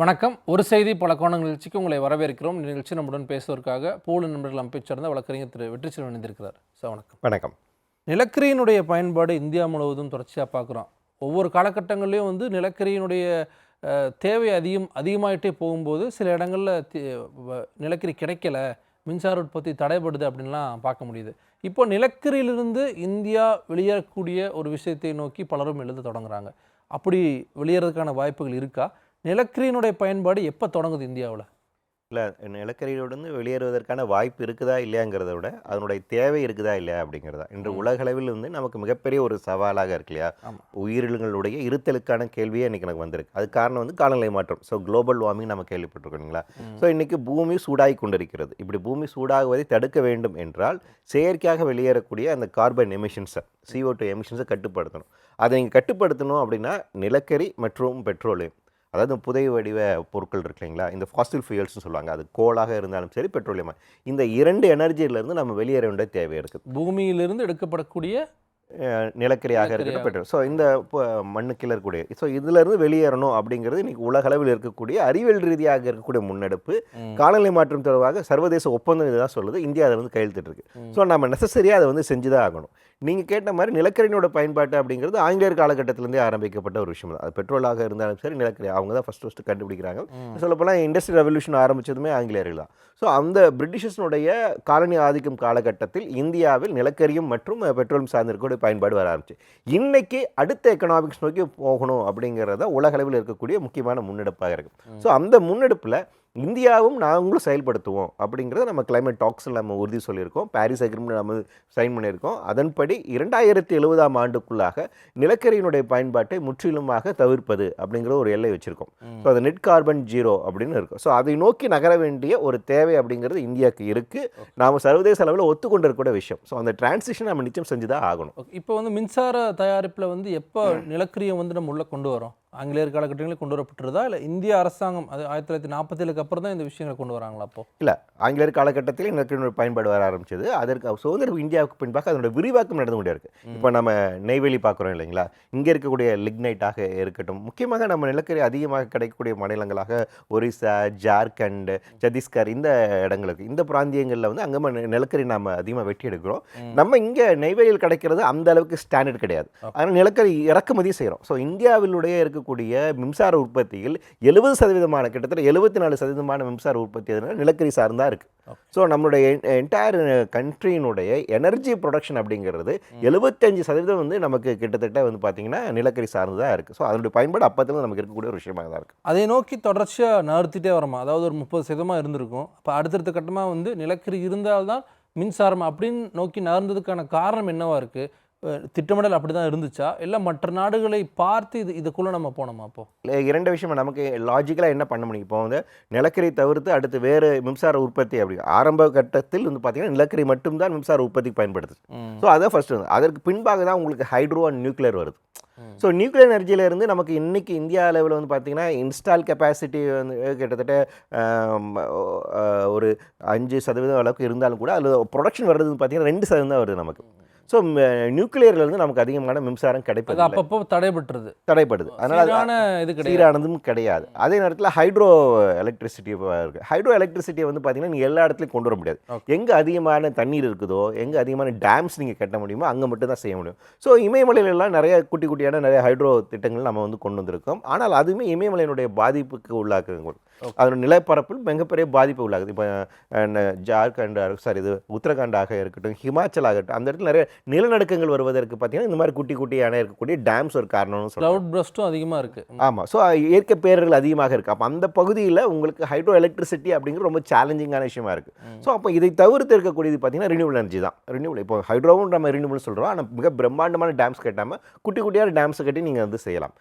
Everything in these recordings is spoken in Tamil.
வணக்கம். ஒரு செய்தி பல கோணங்கள் நிகழ்ச்சிக்கு உங்களை வரவேற்கிறோம். நிகழ்ச்சி நம்முடன் பேசுவதற்காக பூல நண்பர்கள் அமைப்பைச் சேர்ந்த வழக்கறிஞர் திரு வெற்றிச்செல்வன் இணைந்திருக்கிறார். சார் வணக்கம். வணக்கம். நிலக்கரியினுடைய பயன்பாடு இந்தியா முழுவதும் தொடர்ச்சியாக பார்க்குறோம். ஒவ்வொரு காலகட்டங்கள்லையும் வந்து நிலக்கரியினுடைய தேவை அதிகம் அதிகமாயிட்டே போகும்போது சில இடங்களில் நிலக்கரி கிடைக்கல மின்சார உற்பத்தி தடைபடுது அப்படின்லாம் பார்க்க முடியுது. இப்போ நிலக்கரியிலிருந்து இந்தியா வெளியேறக்கூடிய ஒரு விஷயத்தை நோக்கி பலரும் எழுத தொடங்குறாங்க. அப்படி வெளியேறதுக்கான வாய்ப்புகள் இருக்கா? நிலக்கரியினுடைய பயன்பாடு எப்போ தொடங்குது இந்தியாவில்? இல்லை நிலக்கரியிலிருந்து வெளியேறுவதற்கான வாய்ப்பு இருக்குதா இல்லையாங்கிறத விட அதனுடைய தேவை இருக்குதா இல்லையா அப்படிங்கிறதா. இன்று. உலகளவில் வந்து நமக்கு மிகப்பெரிய ஒரு சவாலாக இருக்கு இல்லையா. உயிரினங்களுடைய இருத்தலுக்கான கேள்வியே இன்னைக்கு எனக்கு வந்திருக்கு. அது காரணம் வந்து காலநிலை மாற்றம். ஸோ குளோபல் வார்மிங் நம்ம கேள்விப்பட்டிருக்கோம் இல்லைங்களா? ஸோ இன்னைக்கு பூமி சூடாகி கொண்டிருக்கிறது. இப்படி பூமி சூடாகுவதை தடுக்க வேண்டும் என்றால் செயற்கையாக வெளியேறக்கூடிய அந்த கார்பன் எமிஷன்ஸை CO2 டூ எமிஷன்ஸை கட்டுப்படுத்தணும். அதை நீங்கள் கட்டுப்படுத்தணும் அப்படின்னா நிலக்கரி மற்றும் பெட்ரோலியம் அதாவது புதை வடிவ பொருட்கள் இருக்கு இல்லைங்களா? இந்த ஃபாசில் ஃபியூயல்ஸ்னு சொல்லுவாங்க. அது கோலாக இருந்தாலும் சரி பெட்ரோலியம். இந்த இரண்டு எனர்ஜியிலேருந்து நம்ம வெளியேற வேண்டிய தேவை இருக்குது. பூமியிலிருந்து எடுக்கப்படக்கூடிய நிலக்கரியாக இருக்கட்டும் நிலக்கரியாக. பெட்ரோல். ஸோ இந்த மண்ணுக்குள்ள இருக்கக்கூடிய ஸோ இதிலிருந்து வெளியேறணும் அப்படிங்கிறது இன்னைக்கு உலகளவில் இருக்கக்கூடிய அறிவியல் ரீதியாக இருக்கக்கூடிய முன்னெடுப்பு. காலநிலை மாற்றம் தொடர்பாக சர்வதேச ஒப்பந்தம் இதுதான் சொல்லுது. இந்தியா அதை வந்து கையெழுத்திட்டு இருக்கு. ஸோ நம்ம நெசசரியாக அதை வந்து செஞ்சு தான் ஆகணும். நீங்கள் கேட்ட மாதிரி நிலக்கரியினோட பயன்பாட்டு அப்படிங்கிறது ஆங்கிலேயர் காலகட்டத்திலேருந்தே ஆரம்பிக்கப்பட்ட ஒரு விஷயம் தான். அது பெட்ரோலாக இருந்தாலும் சரி நிலக்கரி அவங்க தான் ஃபஸ்ட் ஃபஸ்ட்டு கண்டுபிடிக்கிறாங்க. சொல்லப்போனால் இண்டஸ்ட்ரியல் ரெவல்யூஷன் ஆரம்பிச்சதுமே ஆங்கிலேயர்கள் தான். ஸோ அந்த பிரிட்டிஷர்ஸினுடைய காலனி ஆதிக்கம் காலகட்டத்தில் இந்தியாவில் நிலக்கரியும் மற்றும் பெட்ரோலியம் சார்ந்திருக்கக்கூடிய பயன்பாடு வர ஆரம்பிச்சு. இன்னைக்கு அடுத்த எக்கனாமிக்ஸ் நோக்கி போகணும் அப்படிங்கிறத உலகளவில் இருக்கக்கூடிய முக்கியமான முன்னெடுப்பாக இருக்குது ஸோ அந்த முன்னெடுப்பில் இந்தியாவும் நாங்களும் செயல்படுத்துவோம் அப்படிங்கிறத நம்ம கிளைமேட் டாக்ஸில் நம்ம உறுதி சொல்லியிருக்கோம். பாரிஸ் அக்ரிமெண்ட் நம்ம சைன் பண்ணியிருக்கோம். அதன்படி இரண்டாயிரத்தி எழுபதாம் ஆண்டுக்குள்ளாக நிலக்கரியினுடைய பயன்பாட்டை முற்றிலுமாக தவிர்ப்பது அப்படிங்கிற ஒரு எல்லை வச்சுருக்கோம். ஸோ அது நெட் கார்பன் ஜீரோ அப்படின்னு இருக்கும் ஸோ அதை நோக்கி நகர வேண்டிய ஒரு தேவை அப்படிங்கிறது இந்தியாவுக்கு இருக்குது நாம் சர்வதேச அளவில் ஒத்துக்கொண்டிருக்கிற விஷயம். ஸோ அந்த டிரான்சிஷன் நம்ம நிச்சயம் செஞ்சு தான் ஆகணும். இப்போ வந்து மின்சார தயாரிப்பில் வந்து எப்போ நிலக்கரியை வந்து நம்ம உள்ள கொண்டு வரோம்? ஆங்கிலேயர் காலகட்டங்களில் கொண்டு வரப்பட்டுருதா இல்லை இந்திய அரசாங்கம் அது ஆயிரத்தி தொள்ளாயிரத்தி நாற்பத்தேழுக்கு அப்புறம் தான் இந்த விஷயங்களை கொண்டு வராங்களா அப்போ? இல்லை ஆங்கிலேயர் காலகட்டத்தில் நிலக்கரியினுடைய பயன்பாடு வர ஆரம்பிச்சது. அதற்கு சுதந்திர இந்தியாவுக்கு பின்பாக அதனுடைய விரிவாக்கம் நடந்து கொண்டே இருக்கு. இப்போ நம்ம நெய்வேலி பார்க்குறோம் இல்லைங்களா? இங்கே இருக்கக்கூடிய லிக்னைட்டாக இருக்கட்டும் முக்கியமாக நம்ம நிலக்கரி அதிகமாக கிடைக்கக்கூடிய மாநிலங்களாக ஒரிசா ஜார்க்கண்ட் சத்தீஸ்கர் இந்த இடங்களுக்கு இந்த பிராந்தியங்களில் வந்து அங்கே நிலக்கரி நாம் அதிகமாக வெட்டி எடுக்கிறோம். நம்ம இங்கே நெய்வேலியில் கிடைக்கிறது அந்த அளவுக்கு ஸ்டாண்டர்ட் கிடையாது. அதனால் நிலக்கரி இறக்குமதி செய்கிறோம் ஸோ இந்தியாவிலுடைய இருக்கக்கூடிய மின்சார உற்பத்தியில் எழுபது சதவீதமான கிட்டத்தட்ட எழுபத்தி நாலு சதவீதமான மின்சார உற்பத்தி எதுனா நிலக்கரி சார்ந்தா இருக்கு. Okay. ஸோ நம்மளுடைய என்டையர் கண்ட்ரியினுடைய எனர்ஜி ப்ரொடக்ஷன் அப்படிங்கிறது எழுபத்தஞ்சு சதவீதம் வந்து நமக்கு கிட்டத்தட்ட வந்து பார்த்தீங்கன்னா நிலக்கரி சார்ந்து தான் இருக்குது ஸோ அதனுடைய பயன்பாடு அப்பத்துல நமக்கு இருக்கக்கூடிய ஒரு விஷயமாக தான் இருக்குது அதை நோக்கி தொடர்ச்சியாக நகர்த்திட்டே வரோமா அதாவது ஒரு முப்பது சதமாக இருந்திருக்கும். அப்போ அடுத்தடுத்த கட்டமாக வந்து நிலக்கரி இருந்தால்தான் மின்சாரம் அப்படின்னு நோக்கி நகர்ந்ததுக்கான காரணம் என்னவா இருக்குது திட்டமிடல் அப்படி தான் இருந்துச்சா? இல்லை மற்ற நாடுகளை பார்த்து இது இதுக்குள்ளே நம்ம போனோமா அப்போ? இல்ல, இரண்டு விஷயம் நமக்கு லாஜிக்கலாக என்ன பண்ண முடியும்? இப்போ வந்து நிலக்கரி தவிர்த்து அடுத்து வேறு மின்சார உற்பத்தி அப்படி. ஆரம்ப கட்டத்தில் வந்து பார்த்தீங்கன்னா நிலக்கரி மட்டும்தான் மின்சார உற்பத்திக்கு பயன்படுது. ஸோ அதான் ஃபர்ஸ்ட் வந்து. அதற்கு பின்பாக தான் உங்களுக்கு ஹைட்ரோ அண்ட் நியூக்ளியர் வருது. ஸோ நியூக்ளியர் எனர்ஜியில இருந்து நமக்கு இன்னைக்கு இந்தியா லெவலில் வந்து பார்த்தீங்கன்னா இன்ஸ்டால் கெப்பாசிட்டி வந்து கிட்டத்தட்ட ஒரு அஞ்சு சதவீதம் அளவுக்கு இருந்தாலும் கூட அதில் ப்ரொடக்ஷன் வர்றது பார்த்தீங்கன்னா ரெண்டு சதவீதம் வருது நமக்கு. ஸோ நியூக்ளியர்லேருந்து நமக்கு அதிகமான மின்சாரம் கிடைப்பது அப்பப்போ தடைபட்டுருது. தடைப்படுது அதனால் இது சீரானதும் கிடையாது. அதே நேரத்தில் ஹைட்ரோ எலக்ட்ரிசிட்டி இருக்குது ஹைட்ரோ எலக்ட்ரிசிட்டியை வந்து பார்த்தீங்கன்னா நீங்கள் எல்லா இடத்துலையும் கொண்டு வர முடியாது. எங்கே அதிகமான தண்ணீர் இருக்குதோ எங்கே அதிகமான டேம்ஸ் நீங்கள் கட்ட முடியுமோ அங்கே மட்டும் தான் செய்ய முடியும். ஸோ இமயமலையில எல்லாம் நிறைய குட்டி குட்டியான நிறைய ஹைட்ரோ திட்டங்கள் நம்ம வந்து கொண்டு வந்திருக்கோம். ஆனால் அதுவுமே இமயமலையினுடைய பாதிப்புக்கு உள்ளாக்குது Okay. அதோட நிலப்பரப்பில் மிகப்பெரிய பாதிப்பு உள்ளாகுது இப்போ ஜார்க்கண்ட் சாரி இது உத்தரகாண்டாக இருக்கட்டும் ஹிமாச்சல் ஆகட்டும் அந்த இடத்துல நிறைய நிலநடுக்கங்கள் வருவதற்கு பார்த்தீங்கன்னா இந்த மாதிரி குட்டி குட்டியான இருக்கக்கூடிய டேம்ஸ் ஒரு காரணம்னு சொல்லலாம் பிரஸ்ட்டும் அதிகமாக இருக்குது ஆமாம் ஸோ இயற்கை பேரர்கள் அதிகமாக இருக்குது அப்போ அந்த பகுதியில் உங்களுக்கு ஹைட்ரோ எலக்ட்ரிசிட்டி அப்படிங்கிறது ரொம்ப சேலஞ்சிங்கான விஷயமா இருக்குது ஸோ அப்போ இதை தவிர்த்து இருக்கக்கூடியது பார்த்தீங்கன்னா ரினியூவல் எனர்ஜி தான். ரினியூவல் இப்போ ஹைட்ரோவும் நம்ம ரினியூவல் சொல்கிறோம் ஆனால் மிக பிரம்மாண்டமான டேம்ஸ் கட்டாமல் குட்டி குட்டியான டேம்ஸை கட்டி நீங்கள் வந்து செய்யலாம்.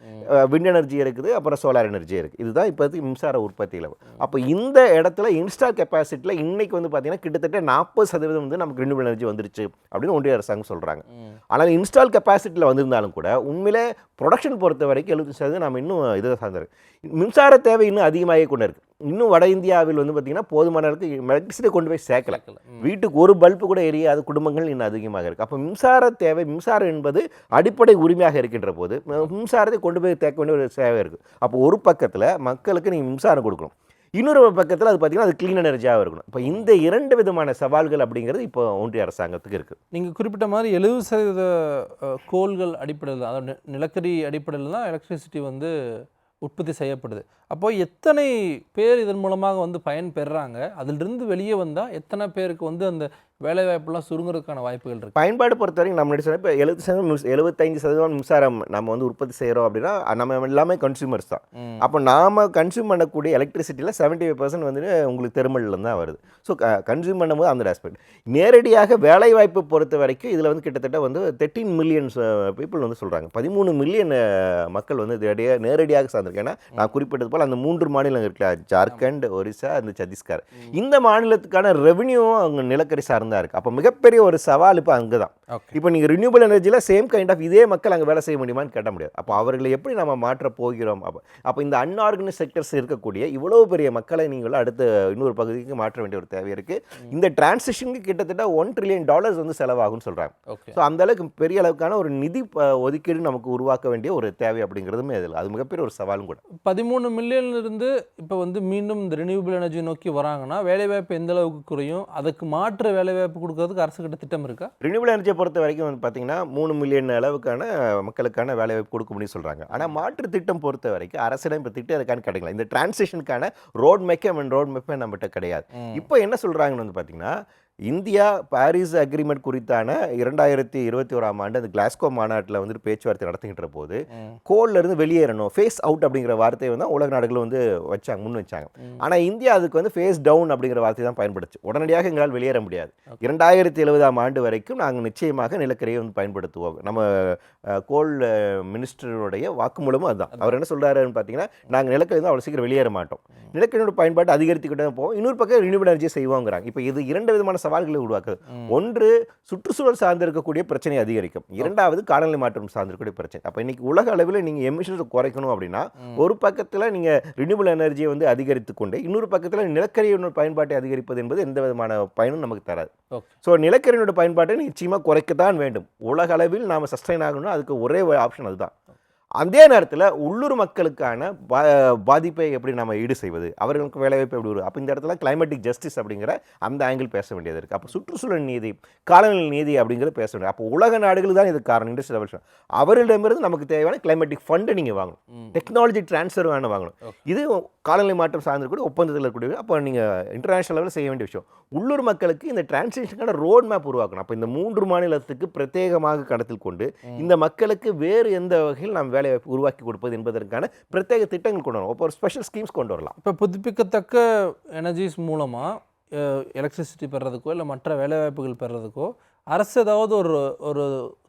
விண்ட் எனர்ஜி இருக்குது அப்புறம் சோலார் எனர்ஜி இருக்குது. இதுதான் இப்போதைக்கு மின்சார உற்பத்தியில் அப்போ இந்த இடத்துல இன்ஸ்டால் கெப்பாசிட்டியில் இன்னைக்கு வந்து பார்த்தீங்கன்னா கிட்டத்தட்ட நாற்பது சதவீதம் வந்து நமக்கு ரினியூவல் எனர்ஜி வந்துருச்சு அப்படின்னு ஒன்றிய அரசாங்கம் சொல்கிறாங்க ஆனால் இன்ஸ்டால் கெப்பாசிட்டியில் வந்திருந்தாலும் கூட உண்மையிலே ப்ரொடக்ஷன் பொறுத்த வரைக்கும் எழுபது சதவீதம் நம்ம இன்னும் இதை சார்ந்திருக்கு. மின்சார தேவை இன்னும் அதிகமாகி கொண்டு இருக்கு. இன்னும் வட இந்தியாவில் வந்து பார்த்தீங்கன்னா போதுமான அளவுக்கு எலக்ட்ரிசிட்டி கொண்டு போய் சேர்க்கல. வீட்டுக்கு ஒரு பல்பு கூட எரியாத குடும்பங்கள் இன்னும் அதிகமாக இருக்குது அப்போ மின்சார தேவை மின்சாரம் என்பது அடிப்படை உரிமையாக இருக்கின்ற போது மின்சாரத்தை கொண்டு போய் தேக்க வேண்டிய ஒரு சேவை இருக்குது அப்போ ஒரு பக்கத்தில் மக்களுக்கு நீங்கள் மின்சாரம் கொடுக்கணும். இன்னொரு பக்கத்தில் அது பார்த்தீங்கன்னா அது க்ளீன் எனர்ஜியாக இருக்கணும். இப்போ இந்த இரண்டு விதமான சவால்கள் அப்படிங்கிறது இப்போ ஒன்றிய அரசாங்கத்துக்கு இருக்குது நீங்கள் குறிப்பிட்ட மாதிரி எழுபது சதவீத கோள்கள் அடிப்படையில் தான், அதாவது நிலக்கரி அடிப்படையில் தான் எலக்ட்ரிசிட்டி வந்து உற்பத்தி செய்யப்படுது. அப்போ எத்தனை பேர் இதன் மூலமாக வந்து பயன் பெறுறாங்க அதிலிருந்து வெளியே வந்தால் எத்தனை பேருக்கு வந்து அந்த வேலைவாய்ப்புலாம் சுருங்குறதுக்கான வாய்ப்புகள் இருக்கு. பயன்பாடு பொறுத்த வரைக்கும் நம்ம சொன்ன இப்போ எழுபது சதவீதம் எழுபத்தைந்து சதவீதம் மின்சாரம் நம்ம வந்து உற்பத்தி செய்கிறோம் அப்படின்னா நம்ம எல்லாமே கன்சூமர்ஸ் தான். அப்போ நாம் கன்சியூம் பண்ணக்கூடிய எலக்ட்ரிசிட்டியில் செவன்ட்டி ஃபைவ் பர்சன்ட் வந்து உங்களுக்கு தெருமல்ல தான் வருது. ஸோ கன்சியூம் பண்ணும்போது அந்த ஆஸ்பெக்ட் நேரடியாக வேலைவாய்ப்பு பொறுத்த வரைக்கும் இதில் வந்து கிட்டத்தட்ட வந்து தேர்ட்டீன் மில்லியன்ஸ் பீப்புள் வந்து சொல்கிறாங்க பதிமூணு மில்லியன் மக்கள் வந்து நேரடியாக நேரடியாக சார்ந்திருக்கு. ஏன்னா நான் குறிப்பிட்டது போல் அந்த மூன்று மாநிலம் இருக்குல்ல ஜார்க்கண்ட் ஒரிசா அந்த சத்தீஸ்கர். இந்த மாநிலத்துக்கான ரெவென்யூவும் அவங்க நிலக்கரி சார்ந்தா இருக்குது அப்போ மிகப்பெரிய ஒரு சவால் இப்போ அங்கே தான் இப்போ நீங்கள் ரினியூபிள் எனர்ஜியில் சேம் கைண்ட் ஆஃப் இதே மக்கள் அங்கே வேலை செய்ய முடியுமான்னு கேட்ட முடியாது. அப்போ அவர்களை எப்படி நம்ம மாற்ற போகிறோம்? அப்போ அப்போ இந்த அன்ஆர்கனைஸ் செக்டர்ஸ் இருக்கக்கூடிய இவ்வளோ பெரிய மக்களை நீங்கள் அடுத்த இன்னொரு பகுதிக்கு மாற்ற வேண்டிய ஒரு தேவை இருக்குது இந்த டிரான்சிஷனுக்கு கிட்டத்தட்ட ஒன் ட்ரில்லியன் டாலர்ஸ் வந்து செலவாகும்னு சொல்கிறாங்க ஸோ அந்த அளவுக்கு பெரிய அளவுக்கான ஒரு நிதி ஒதுக்கீடு நமக்கு உருவாக்க வேண்டிய ஒரு தேவை அப்படிங்கிறதுமே இதில். அது மிகப்பெரிய ஒரு சவாலும் கூட. பதிமூணு மில்லியன்ல இருந்து இப்போ வந்து மீண்டும் இந்த ரினியூபிள் எனர்ஜி நோக்கி வராங்கன்னா வேலைவாய்ப்பு எந்த அளவுக்கு குறையும் அதுக்கு மாற்று வேலைவாய்ப்பு கொடுக்கறதுக்கு அரசு கிட்ட திட்டம் இருக்கா? ரினியூபிள் எனர்ஜியை பொறுத்த வரைக்கும் வந்து பார்த்தீங்கன்னா மூணு மில்லியன் அளவுக்கான மக்களுக்கான வேலைவாய்ப்பு கொடுக்க முடியும்னு சொல்கிறாங்க ஆனால் மாற்று திட்டம் பொறுத்த வரைக்கும் அரசிடம் இப்போ திட்டம் இருக்கான்னு கிடைக்கல இந்த டிரான்சிஷனுக்கான ரோட் மேக்கப் அண்ட் ரோட் மேப்பே நம்மகிட்ட கிடையாது. இப்போ என்ன சொல்கிறாங்கன்னு வந்து பார்த்தீங்கன்னா இந்தியா பாரிஸ் அக்ரிமெண்ட் குறித்தான இரண்டாயிரத்தி இருபத்தி ஓராம் ஆண்டு அந்த கிளாஸ்கோ மாநாட்டில் வந்துட்டு பேச்சுவார்த்தை நடத்துகின்ற போது. கோல்ல இருந்து வெளியேறணும் ஃபேஸ் அவுட் அப்படிங்கிற வார்த்தையை வந்து உலக நாடுகள் வந்து வச்சாங்க முன் வச்சாங்க. ஆனால் இந்தியா அதுக்கு வந்து ஃபேஸ் டவுன் அப்படிங்கிற வார்த்தை தான் பயன்படுச்சு. உடனடியாக எங்களால் வெளியேற முடியாது. இரண்டாயிரத்தி எழுபதாம் ஆண்டு வரைக்கும் நாங்கள் நிச்சயமாக நிலக்கரியை வந்து பயன்படுத்துவோம். நம்ம கோல் மினிஸ்டருடைய வாக்குமூலமும் அதுதான். அவர் என்ன சொல்றாருன்னு பார்த்தீங்கன்னா நாங்கள் நிலக்கரி வந்து அவ்வளோ சீக்கிரம் வெளியேற மாட்டோம். நிலக்கரியோட பயன்பாடு அதிகரித்துக்கிட்டே தான் போவோம். இன்னொரு பக்கம் ரினியூபிள் எனர்ஜி செய்வோங்கிறாங்க. இப்போ இது இரண்டு விதமான சவால்களை உருவாக்குது. ஒன்று சுற்றுச்சூழல் சார்ந்து இருக்கக்கூடிய பிரச்சனை அதிகரிக்கும். இரண்டாவது காலநிலை மாற்றம் சார்ந்திருக்கக்கூடிய பிரச்சனை. அப்போ இன்னைக்கு உலக அளவில் நீங்கள் எமிஷன்ஸை குறைக்கணும் அப்படின்னா. ஒரு பக்கத்தில் நீங்கள் ரினியூபிள் எனர்ஜியை வந்து அதிகரித்து கொண்டு இன்னொரு பக்கத்தில் நிலக்கரியோட பயன்பாட்டை அதிகரிப்பது என்பது எந்த விதமான பயனும் நமக்கு தராது. ஸோ நிலக்கரியோட பயன்பாட்டை நிச்சயமாக குறைக்கத்தான் வேண்டும். உலக அளவில் நாம் சஸ்டைன் ஆகணும்னா அதுக்கு ஒரே ஆப்ஷன் அதுதான். அதே நேரத்தில் உள்ளூர் மக்களுக்கான பா பாதிப்பை எப்படி நம்ம ஈடு செய்வது? அவர்களுக்கு வேலைவாய்ப்பு எப்படி வரும் அப்போ இந்த இடத்துல கிளைமேட்டிக் ஜஸ்டிஸ் அப்படிங்கிற அந்த ஆங்கிள் பேச வேண்டியது இருக்குது அப்போ சுற்றுச்சூழல் நீதி காலநிலை நீதி அப்படிங்கிறது பேச வேண்டியது. அப்போ உலக நாடுகள் தான் இதுக்கு காரணம். இண்டஸ்ட்ரி ரெவல்யூஷன் அவர்களிடமிருந்து நமக்கு தேவையான கிளைமேட்டிக் ஃபண்டை நீங்கள் வாங்கணும். டெக்னாலஜி ட்ரான்ஸ்ஃபர் வேணும் வாங்கணும். இது காலநிலை மாற்றம் சார்ந்திருக்கூடிய ஒப்பந்தத்தில் இருக்கக்கூடிய அப்போ நீங்கள் இன்டர்நேஷனல் லெவலில் செய்ய வேண்டிய விஷயம். உள்ளூர் மக்களுக்கு இந்த டிரான்ஸ்லேஷனுக்கான ரோட் மேப் உருவாக்கணும். அப்போ இந்த மூன்று மாநிலத்துக்கு பிரத்யேகமாக கணத்தில் கொண்டு இந்த மக்களுக்கு வேறு எந்த வகையில் நாம் வேலை வாய்ப்பு உருவாக்கி கொடுப்பது என்பதற்கான பிரத்யேக திட்டங்கள் கொண்டு வரணும் அப்போ ஒரு ஸ்பெஷல் ஸ்கீம்ஸ் கொண்டு வரலாம். இப்போ புதுப்பிக்கத்தக்க எனர்ஜிஸ் மூலமாக எலக்ட்ரிசிட்டி பெறதுக்கோ இல்லை மற்ற வேலைவாய்ப்புகள் பெறதுக்கோ அரசு ஏதாவது ஒரு ஒரு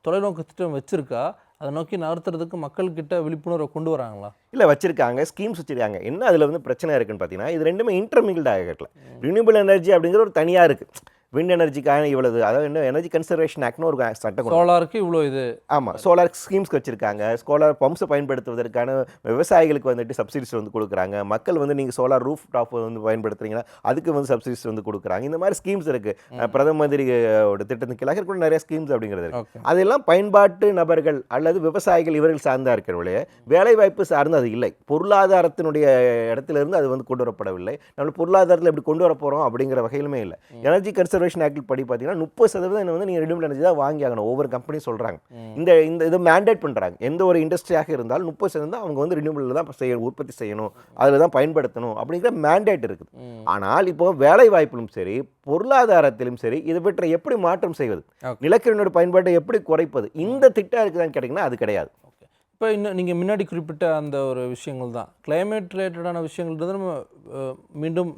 தொலைநோக்கு திட்டம் வச்சுருக்கா? அதை நோக்கி நகர்த்துறதுக்கு மக்கள்கிட்ட விழிப்புணர்வை கொண்டு வராங்களா? இல்லை வச்சிருக்காங்க ஸ்கீம்ஸ் வச்சிருக்காங்க. என்ன அதில் வந்து பிரச்சனை இருக்குன்னு பார்த்தீங்கன்னா இது ரெண்டுமே இன்டர்மில்ட் ஆகல ரினியூபிள் எனர்ஜி அப்படிங்கிற ஒரு தனியாக இருக்குது விண்ட் எனர்ஜிக்கான இவ்வளவு. அதாவது என்ன எனர்ஜி கன்சர்வேஷன் ஆக்ட்னு ஒரு சட்டம் சோலாருக்கு இவ்வளோ இது. ஆமாம் சோலார் ஸ்கீம்ஸ் வச்சுருக்காங்க. சோலார் பம்ப்ஸை பயன்படுத்துவதற்கான விவசாயிகளுக்கு வந்துட்டு சப்சிடிஸ் வந்து கொடுக்குறாங்க. மக்கள் வந்து நீங்கள் சோலார் ரூஃப் டாப் வந்து பயன்படுத்துறீங்கன்னா அதுக்கு வந்து சப்சிடிஸ் வந்து கொடுக்குறாங்க. இந்த மாதிரி ஸ்கீம்ஸ் இருக்குது பிரதம மந்திரியோட திட்டத்துக்கு கீழாக கூட நிறைய ஸ்கீம்ஸ் அப்படிங்கிறது இருக்கு. ஓகே. அதெல்லாம் பயன்பாட்டு நபர்கள் அல்லது விவசாயிகள் இவர்கள் சார்ந்தா இருக்கிறவர்களே வேலை வாய்ப்பு சார்ந்து அது இல்லை. பொருளாதாரத்தினுடைய இடத்துல இருந்து அது வந்து கொண்டு வரப்படவில்லை. நம்ம பொருளாதாரத்தில் எப்படி கொண்டு வர போகிறோம் அப்படிங்கிற வகையிலுமே இல்லை. எனர்ஜி கன்சர்வேஷன் ஆக்ட் படி பார்த்தீங்கன்னா முப்பது சதவீதம் வந்து நீங்கள் ரினியூபிள் எனர்ஜி தான் வாங்கி ஆகணும். ஒவ்வொரு கம்பெனியும் சொல்கிறாங்க. இந்த இந்த இதை மேண்டேட் பண்ணுறாங்க எந்த ஒரு இண்டஸ்ட்ரியாக இருந்தாலும் முப்பது சதவீதம் அவங்க வந்து ரினியூபிள் தான் செய்ய உற்பத்தி செய்யணும். அதில் தான் பயன்படுத்தணும் அப்படிங்கிற மேண்டேட் இருக்குது. ஆனால் இப்போ வேலை வாய்ப்பிலும் சரி பொருளாதாரத்திலும் சரி இதை பற்றி எப்படி மாற்றம் செய்வது? Okay. நிலக்கரியினோட பயன்பாட்டை எப்படி குறைப்பது? இந்த திட்டம் இருக்குதான்னு கேட்டிங்கன்னா அது கிடையாது. இப்போ இன்னும் நீங்கள் முன்னாடி குறிப்பிட்ட அந்த ஒரு விஷயங்கள் தான். கிளைமேட் ரிலேட்டடான விஷயங்கள் நம்ம மீண்டும்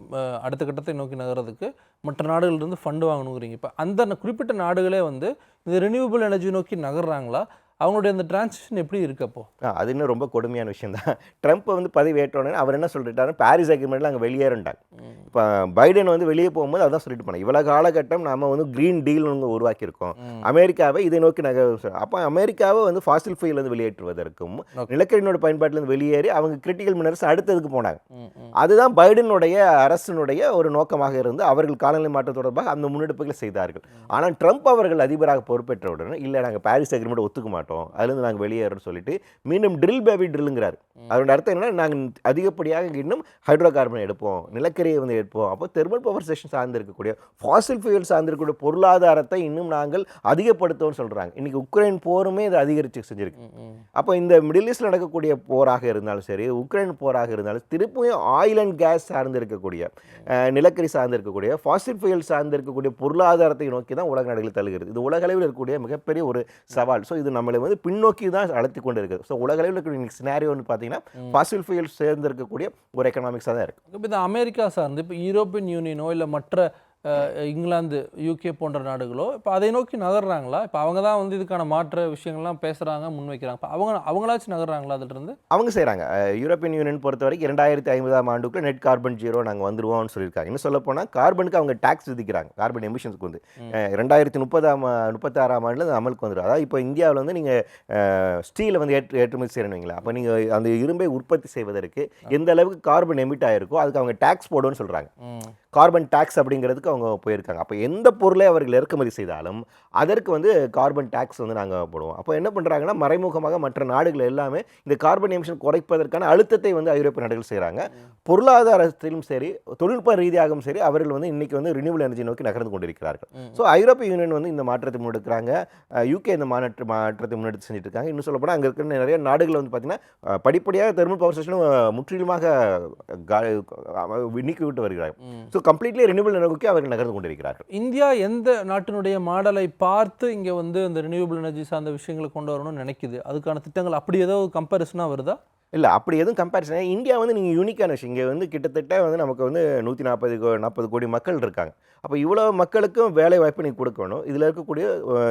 அடுத்த கட்டத்தை நோக்கி நகர்றதுக்கு மற்ற நாடுகள்லேருந்து ஃபண்டு வாங்கணுங்கிறீங்க. இப்போ அந்த குறிப்பிட்ட நாடுகளே வந்து இந்த ரினியூவபிள் எனர்ஜி நோக்கி நகர்றாங்களா? அவங்களுடைய அந்த டிரான்சிஷன் எப்படி இருக்கு அப்போ? ஆ, அது இன்னும் ரொம்ப கொடுமையான விஷயம் தான். ட்ரம்ப் வந்து பதவி ஏற்றோடனே அவர் என்ன சொல்லிட்டாரு பாரிஸ் அக்ரிமெண்ட்ல அங்கே வெளியேறண்டாங்க இப்போ பைடன் வந்து வெளியே போகும்போது அதான் சொல்லிட்டு போனாங்க இவ்வளோ காலகட்டம் நாம வந்து க்ரீன் டீல் வந்து உருவாக்கியிருக்கோம். அமெரிக்காவை இதை நோக்கி நகர் அப்போ அமெரிக்காவை வந்து ஃபாசில் ஃபுயில் வந்து வெளியேற்றுவதற்கும். நிலக்கரியினோட பயன்பாட்டிலிருந்து வெளியேறி அவங்க கிரிட்டிக்கல் மினரல்ஸ் அடுத்ததுக்கு போனாங்க. அதுதான் பைடனுடைய அரசினுடைய ஒரு நோக்கமாக இருந்து அவர்கள் காலநிலை மாற்றம் தொடர்பாக அந்த முன்னெடுப்புகளை செய்தார்கள். ஆனால் ட்ரம்ப் அவர்கள் அதிபராக பொறுப்பேற்றவுடன் இல்லை நாங்கள் பாரிஸ் அக்ரிமெண்ட் ஒத்துக்க மாட்டோம். அதுலேருந்து நாங்கள் வெளியேறோம்னு சொல்லிட்டு மீண்டும் ட்ரில் பேபி ட்ரில்லுங்கிறார் அதோட அர்த்தம் என்னன்னா நாங்கள் அதிகப்படியாக இன்னும் ஹைட்ரோ கார்பன் எடுப்போம் நிலக்கரியை வந்து எடுப்போம். அப்போ தெர்மல் பவர் ஸ்டேஷன் சார்ந்து இருக்கக்கூடிய ஃபாசில் ஃபியூல் சார்ந்து இருக்கக்கூடிய பொருளாதாரத்தை இன்னும் நாங்கள் அதிகப்படுத்துவோம்னு சொல்கிறாங்க இன்னைக்கு உக்ரைன் போருமே இதை அதிகரிச்சு செஞ்சிருக்கு. அப்போ இந்த மிடில் ஈஸ்டில் நடக்கக்கூடிய போராக இருந்தாலும் சரி உக்ரைன் போராக இருந்தாலும் திருப்பியும் ஆயில் அண்ட் கேஸ் சார்ந்து இருக்கக்கூடிய நிலக்கரி சார்ந்து இருக்கக்கூடிய ஃபாசில் ஃபியூல் சார்ந்து இருக்கக்கூடிய பொருளாதாரத்தை நோக்கி தான் உலக நாடுகள் தழுகிறது இது உலக அளவில் இருக்கக்கூடிய மிகப்பெரிய ஒரு சவால். ஸோ இது நம்மளை வந்து பின்னோக்கி தான் அழைத்து கொண்டு இருக்குது ஸோ உலக அளவில் இருக்கக்கூடிய சினாரியோன்னு பார்த்தீங்கன்னா ஃபாசில் ஃபியூல் சேர்ந்து இருக்கக்கூடிய ஒரு எக்கனாமிக்ஸாக தான் இருக்குது இப்போ இந்த அமெரிக்கா சார்ந்து இப்போ யூரோப்பியன் யூனியனோ இல்லை மற்ற இங்கிலாந்து யூகே போன்ற நாடுகளோ இப்போ அதை நோக்கி நகர்றாங்களா? இப்போ அவங்க தான் வந்து இதுக்கான மாற்ற விஷயங்கள்லாம் பேசுகிறாங்க முன்வைக்கிறாங்க. இப்போ அவங்க அவங்களாச்சும் நகர்றாங்களா அதிலிருந்து? அவங்க செய்கிறாங்க யூரோப்பியன் யூனியன் பொறுத்த வரைக்கும் இரண்டாயிரத்தி ஐம்பதாம் ஆண்டுக்குள்ள நெட் கார்பன் ஜீரோ நாங்கள் வந்துருவோம்னு சொல்லியிருக்காங்க. இன்னும் சொல்ல போனால் கார்பனுக்கு அவங்க டாக்ஸ் விதிக்கிறாங்க. கார்பன் எமிஷன்ஸ்க்கு வந்து. ரெண்டாயிரத்தி முப்பதாம் முப்பத்தாறாம் ஆண்டில் அமலுக்கு வந்துடும் அதாவது இப்போ இந்தியாவில் வந்து நீங்கள் ஸ்டீலை வந்து ஏற்று ஏற்றுமதி செய்யணுங்களா அப்போ நீங்கள் அந்த இரும்பை உற்பத்தி செய்வதற்கு எந்த அளவுக்கு கார்பன் எமிட் ஆயிருக்கோ அதுக்கு அவங்க டாக்ஸ் போடுவோம்னு சொல்கிறாங்க கார்பன் டாக்ஸ் அப்படிங்கிறதுக்கு அவங்க போயிருக்காங்க. அப்போ எந்த பொருளை அவர்கள் இறக்குமதி செய்தாலும் அதற்கு வந்து கார்பன் டாக்ஸ் வந்து நாங்கள் போடுவோம். அப்போ என்ன பண்ணுறாங்கன்னா மறைமுகமாக மற்ற நாடுகள் எல்லாமே இந்த கார்பன் எமிஷன் குறைப்பதற்கான அழுத்தத்தை வந்து ஐரோப்பிய நாடுகள் செய்கிறாங்க பொருளாதாரத்திலும் சரி தொழில்நுட்ப ரீதியாகவும் சரி அவர்கள் வந்து இன்னைக்கு வந்து ரினியூவல் எனர்ஜி நோக்கி நகர்ந்து கொண்டிருக்கிறார்கள். ஸோ ஐரோப்பிய யூனியன் வந்து இந்த மாற்றத்தை முன்னெடுக்கிறாங்க. யூகே இந்த மாநாட்டு மாற்றத்தை முன்னெடுத்து செஞ்சுட்டு இருக்காங்க இன்னும் சொல்ல போனால் அங்கே இருக்கிற நிறைய நாடுகள் வந்து பார்த்தீங்கன்னா படிப்படியாக தெர்மல் பவர் ஸ்டேஷனும் முற்றிலுமாக நீக்கி விட்டு வருகிறாங்க ஸோ கம்ப்ளீட்லி ரினியூபிள் எனர்ஜிக்கு அவர்கள் நகர்ந்து கொண்டிருக்கிறார்கள். இந்தியா எந்த நாட்டினுடைய மாடலை பார்த்து இங்கே வந்து இந்த ரினியூபிள் எனர்ஜி சார்ந்த விஷயங்களை கொண்டு வரணும்னு நினைக்குது? அதுக்கான திட்டங்கள் அப்படி ஏதோ கம்பேரிசனாக வருதா? இல்லை அப்படி எதுவும் கம்பேரிசன் இந்தியா வந்து நீங்கள் யூனிக்கான விஷயம். இங்கே வந்து கிட்டத்தட்ட வந்து நமக்கு வந்து நூற்றி நாற்பது நாற்பது கோடி மக்கள் இருக்காங்க. அப்போ இவ்வளோ மக்களுக்கும் வேலை வாய்ப்பு நீங்கள் கொடுக்கணும். இதில் இருக்கக்கூடிய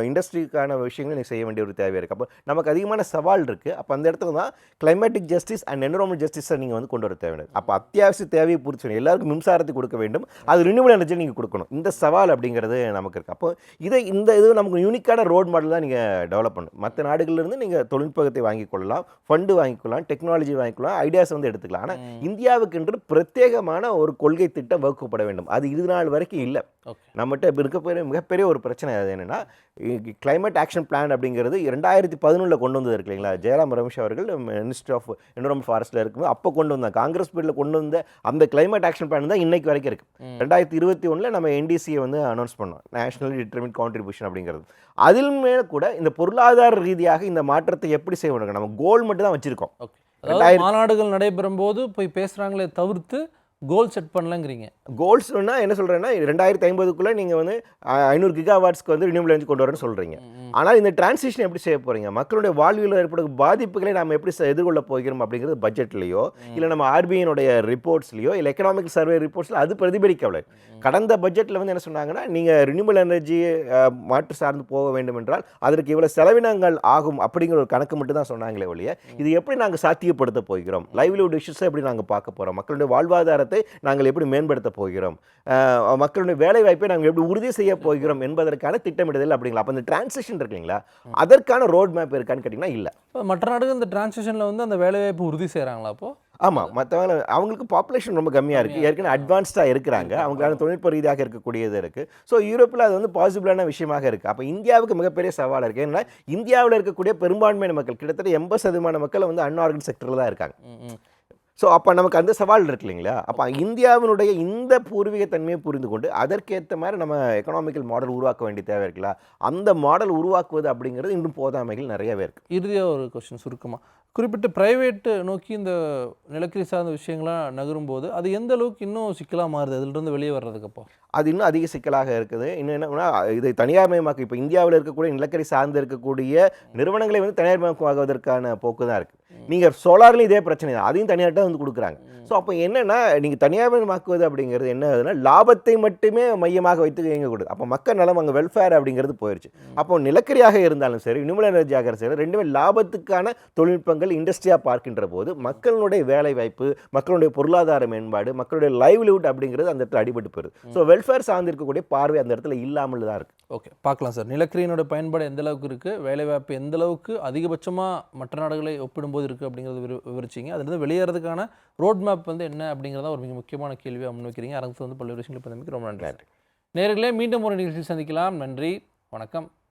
இண்டஸ்ட்ரிக்கான விஷயங்கள் நீங்கள் செய்ய வேண்டிய ஒரு தேவை இருக்குது அப்போ நமக்கு அதிகமான சவால் இருக்குது அப்போ அந்த இடத்துல தான் கிளைமேட்டிக் ஜஸ்டிஸ் அண்ட் என்வரான்மெண்ட் ஜஸ்டிஸை நீங்கள் வந்து கொண்டு வர தேவையானது அப்போ அத்தியாவசிய தேவையை பூர்த்தி எல்லாருக்கும் மின்சாரத்தை கொடுக்க வேண்டும். அது ரினியூவல் எனர்ஜி நீங்கள் கொடுக்கணும். இந்த சவால் அப்படிங்கிறது நமக்கு இருக்குது அப்போ இதை இந்த இது நமக்கு யூனிக்கான ரோட் மாடல் தான் நீங்கள் டெவலப் பண்ணணும். மற்ற நாடுகள்லேருந்து நீங்கள் தொழில்நுட்பத்தை வாங்கிக் கொள்ளலாம் ஃபண்டு வாங்கிக்கலாம் டெக்னாலஜி வாங்கிக்கலாம் ஐடியாஸ் வந்து எடுத்துக்கலாம். ஆனால் இந்தியாவுக்கென்று பிரத்யேகமான ஒரு கொள்கை திட்டம் வகுக்கப்பட வேண்டும். அது இது நாள் வரைக்கும் இல்லை. நம்மகிட்ட இப்போ இருக்க மிகப்பெரிய ஒரு பிரச்சனை அது என்னென்னா கிளைமேட் ஆக்ஷன் பிளான் அப்படிங்கிறது ரெண்டாயிரத்தி பதினொன்றில் கொண்டு வந்தது இருக்கு இல்லைங்களா? ஜெயராம் ரமேஷ் அவர்கள் மினிஸ்டர் ஆஃப் என்வரன்மெண்ட் ஃபாரஸ்ட்டில் இருக்கும்போது அப்போ கொண்டு வந்தாங்க. காங்கிரஸ் பீரியடில் கொண்டு வந்த அந்த கிளைமேட் ஆக்ஷன் பிளான் தான் இன்னைக்கு வரைக்கும் இருக்குது ரெண்டாயிரத்தி இருபத்தி ஒன்றில் நம்ம என்டிசியை வந்து அனௌன்ஸ் பண்ணோம். நேஷனல் டிட்டர்மின் கான்ட்ரிபியூஷன் அப்படிங்கிறது. அதில் மேலே கூட இந்த பொருளாதார ரீதியாக இந்த மாற்றத்தை எப்படி செய்ய நம்ம கோல் மட்டும் தான் வச்சுருக்கோம் அதாவது மாநாடுகள் நடைபெறும் போது போய் பேசுகிறாங்களே தவிர்த்து கோல் செட் பண்ணலங்கிறீங்க. கோல்ஸ்னா என்ன சொல்கிறேன்னா ரெண்டாயிரத்தி ஐம்பதுக்குள்ளே நீங்கள் வந்து ஐநூறு கிகாவாட்ஸ்க்கு வந்து ரினியூவல் எனர்ஜி கொண்டு வரேன்னு சொல்கிறீங்க ஆனால் இந்த டிரான்சிஷன் எப்படி செய்ய போகிறீங்க மக்களுடைய வாழ்வியல் ஏற்படும் பாதிப்புகளை நாம் எப்படி எதிர்கொள்ள போகிறோம் அப்படிங்கிறது பட்ஜெட்லேயோ இல்லை நம்ம ஆர்பிஐனுடைய ரிப்போர்ட்ஸ்லையோ இல்லை எக்கனாமிக் சர்வே ரிப்போர்ட்ஸில் அது பிரதிபலிக்கவில்லை. கடந்த பட்ஜெட்டில் வந்து என்ன சொன்னாங்கன்னா நீங்கள் ரினியூவல் எனர்ஜி மாற்று சார்ந்து போக வேண்டும் என்றால் அதற்கு இவ்வளோ செலவினங்கள் ஆகும் அப்படிங்கிற ஒரு கணக்கு மட்டும் தான் சொன்னாங்களே ஒழிய இது எப்படி நாங்கள் சாத்தியப்படுத்த போகிறோம்? லைவ்லிவுட் இஷ்யூஸை எப்படி நாங்கள் பார்க்க போகிறோம் மக்களுடைய வாழ்வாதாரத்தை நாங்கள் எப்படி மேம்படுத்த போகிறோம்? மக்களுடைய வேலை வாய்ப்பை நாங்கள் எப்படி உறுதி செய்ய போகிறோம் என்பதற்கான திட்டமிடுதல் அப்படிங்களா? அப்போ இந்த டிரான்சிஷன் இருக்கு இல்லைங்களா? அதற்கான ரோட் மேப் இருக்கான்னு கேட்டிங்கன்னா இல்லை. மற்ற நாடுகள் இந்த டிரான்சிஷனில் வந்து அந்த வேலைவாய்ப்பு உறுதி செய்கிறாங்களா அப்போ? ஆமாம் மற்றவங்க அவங்களுக்கு பாப்புலேஷன் ரொம்ப கம்மியாக இருக்குது ஏற்கனவே அட்வான்ஸ்டாக இருக்கிறாங்க. அவங்களால தொழில்நுட்ப ரீதியாக இருக்கக்கூடியது இருக்குது ஸோ யூரோப்பில் அது வந்து பாசிபிளான விஷயமாக இருக்குது அப்போ இந்தியாவுக்கு மிகப்பெரிய சவால் இருக்குது ஏன்னா இந்தியாவில் இருக்கக்கூடிய பெரும்பான்மையான மக்கள் கிட்டத்தட்ட எண்பது சதவீதமான மக்கள் வந்து அன்ஆர்கன் செக்டரில் தான் இருக்காங்க. ஸோ அப்போ நமக்கு அந்த சவால் இருக்கு இல்லைங்களா? அப்போ இந்தியாவினுடைய இந்த பூர்வீக தன்மையை புரிந்து கொண்டு அதற்கேற்ற மாதிரி நம்ம எக்கனாமிக்கல் மாடல் உருவாக்க வேண்டிய தேவை இருக்குல்ல? அந்த மாடல் உருவாக்குவது அப்படிங்கிறது இன்னும் போதாமைகள் நிறையவே இருக்குது இறுதியாக ஒரு கொஸ்டின் சுருக்கமாக குறிப்பிட்ட பிரைவேட்டு நோக்கி இந்த நிலக்கரி சார்ந்த விஷயங்கள்லாம் நகரும்போது அது எந்த அளவுக்கு இன்னும் சிக்கலாக மாறுது? அதிலிருந்து வெளியே வர்றதுக்கு அப்போ. அது இன்னும் அதிக சிக்கலாக இருக்குது. இன்னும் என்னன்னா இதை தனியார்மயமாக்க இப்போ இந்தியாவில் இருக்கக்கூடிய நிலக்கரி சார்ந்து இருக்கக்கூடிய நிறுவனங்களை வந்து தனியார்மயமாக்குவதற்கான போக்கு தான் இருக்குது நீங்கள் சோலார்லையும் இதே பிரச்சனை தான். அதையும் தனியார்ட்ட வந்து கொடுக்குறாங்க. ஸோ அப்போ என்னன்னா நீங்கள் தனியார்மயமாக்குவது அப்படிங்கிறது என்ன ஆகுதுன்னா லாபத்தை மட்டுமே மையமாக வைத்து இயங்கக்கூடாது அப்போ மக்கள் நலம் அங்கே வெல்ஃபேர் அப்படிங்கிறது போயிடுச்சு அப்போ நிலக்கரியாக இருந்தாலும் சரி நியூமல் எனர்ஜியாக சரி ரெண்டுமே லாபத்துக்கான தொழில்நுட்பங்கள் இண்டஸ்ட்ரியாக பார்க்கின்ற போது மக்களுடைய வேலை வாய்ப்பு மக்களுடைய பொருளாதார மேம்பாடு மக்களுடைய லைவ்லிவுட் அப்படிங்கிறது அந்த இடத்துல அடிபட்டு போயிருது. ஸோ வெல்ஃபேர் சார்ந்து இருக்கக்கூடிய பார்வை அந்த இடத்துல இல்லாமல் தான் இருக்குது ஓகே பார்க்கலாம் சார். நிலக்கரியினோட பயன்பாடு எந்த அளவுக்கு இருக்குது வேலைவாய்ப்பு எந்த அளவுக்கு? அதிகபட்சமாக மற்ற நாடுகளை ஒப்பிடும்போது இருக்குது அப்படிங்கிறது விவ- விவரிச்சீங்க. அதுலேருந்து வெளியேறதுக்கான ரோட் மேப் வந்து என்ன அப்படிங்கிறத ஒரு மிக முக்கியமான கேள்வியாக முன்வைக்கிறீங்க அரசு வந்து பல்வேறு விஷயங்களை ரொம்ப நன்றி நேர்களே மீண்டும் ஒரு நிகழ்ச்சியில் சந்திக்கலாம். நன்றி. வணக்கம்.